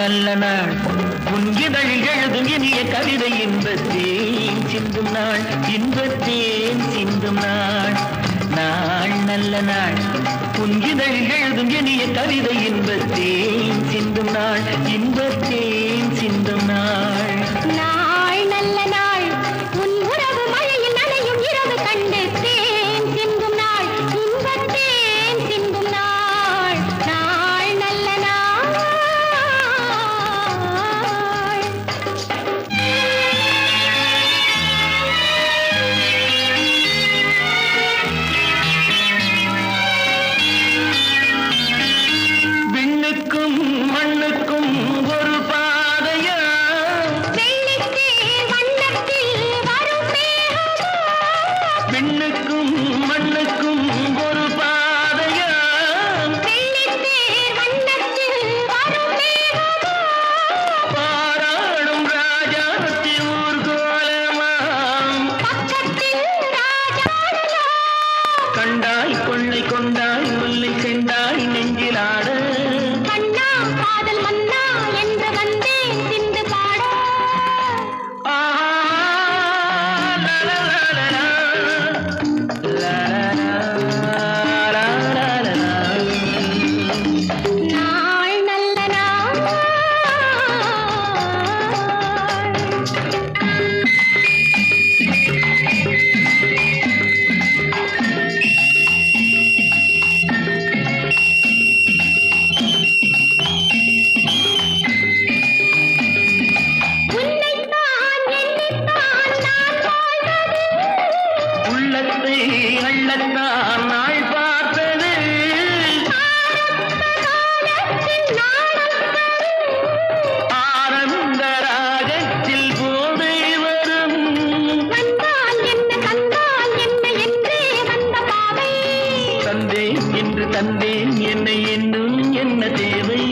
நல்ல நாள் உன்கிதழில் எழுதும் இனிய கவிதை இன்பத்தேன் சிந்தும் நாள் இன்பத்தேன் சிந்தும் நாள். நாள் நல்ல நாள். உன்கிதழில் எழுதும் இனிய கவிதை இன்பத்தேன் சிந்தும் நாள் இன்பத்தேன் சிந்தும் நாள். அள்ளத்தான் நாள் பார்த்தது. ஆனந்த ராகத்தில் போதை வரும். தந்தேன் என்று தந்தேன் என்னை என்னும் என்ன தேவை?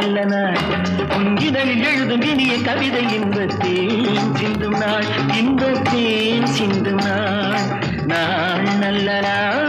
நல்ல நாள் உங்கிதழில் எழுதும் இனிய கவிதை இன்பத்தேன். சிந்தும் நாள் இன்பத்தேன் சிந்தும் நாள். நாள் நல்ல நாள்